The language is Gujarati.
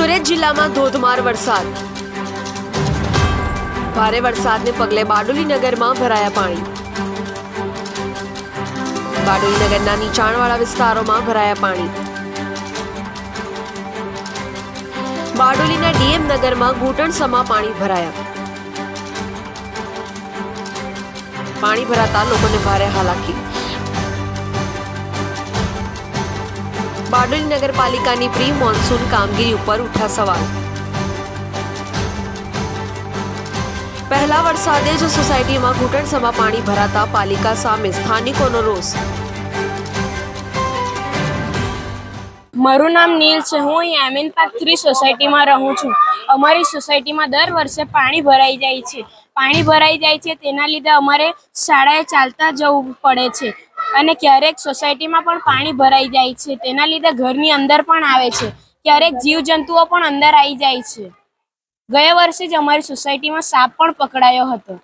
નડિયાદ જિલ્લામાં ધોધમાર વરસાદ. ભારે વરસાદને પગલે બારડોલી નગરમાં ભરાયા પાણી. બારડોલી નગરના નીચાણવાળા વિસ્તારોમાં ભરાયા પાણી. બારડોલીના ડીએમ નગરમાં ઘૂંટણસમા પાણી ભરાયા. પાણી ભરાતા લોકોને ભારે હાલાકી. બારડોલી નગરપાલિકાની પ્રી મોન્સૂન કામગીરી ઉપર ઉઠા સવાલ. પહેલા વરસાદે જ સોસાયટીમાં ઘૂંટણસમાં પાણી ભરાતા પાલિકા સામે સ્થાનિકોનો રોષ. મારું નામ નીલ છે. હું અહીં એમિન પાર્ક થ્રી સોસાયટીમાં રહું છું. અમારી સોસાયટીમાં દર વર્ષે પાણી ભરાઈ જાય છે. પાણી ભરાઈ જાય છે. તેના લીધે અમારે શાળાએ ચાલતા જવું પડે છે. અને ક્યારેક સોસાયટીમાં પણ પાણી ભરાઈ જાય છે. તેના લીધે ઘરની અંદર પણ આવે છે. ક્યારેક જીવજંતુઓ પણ અંદર આવી જાય છે. ગયા વર્ષે જ અમારી સોસાયટીમાં સાપ પણ પકડાયો હતો.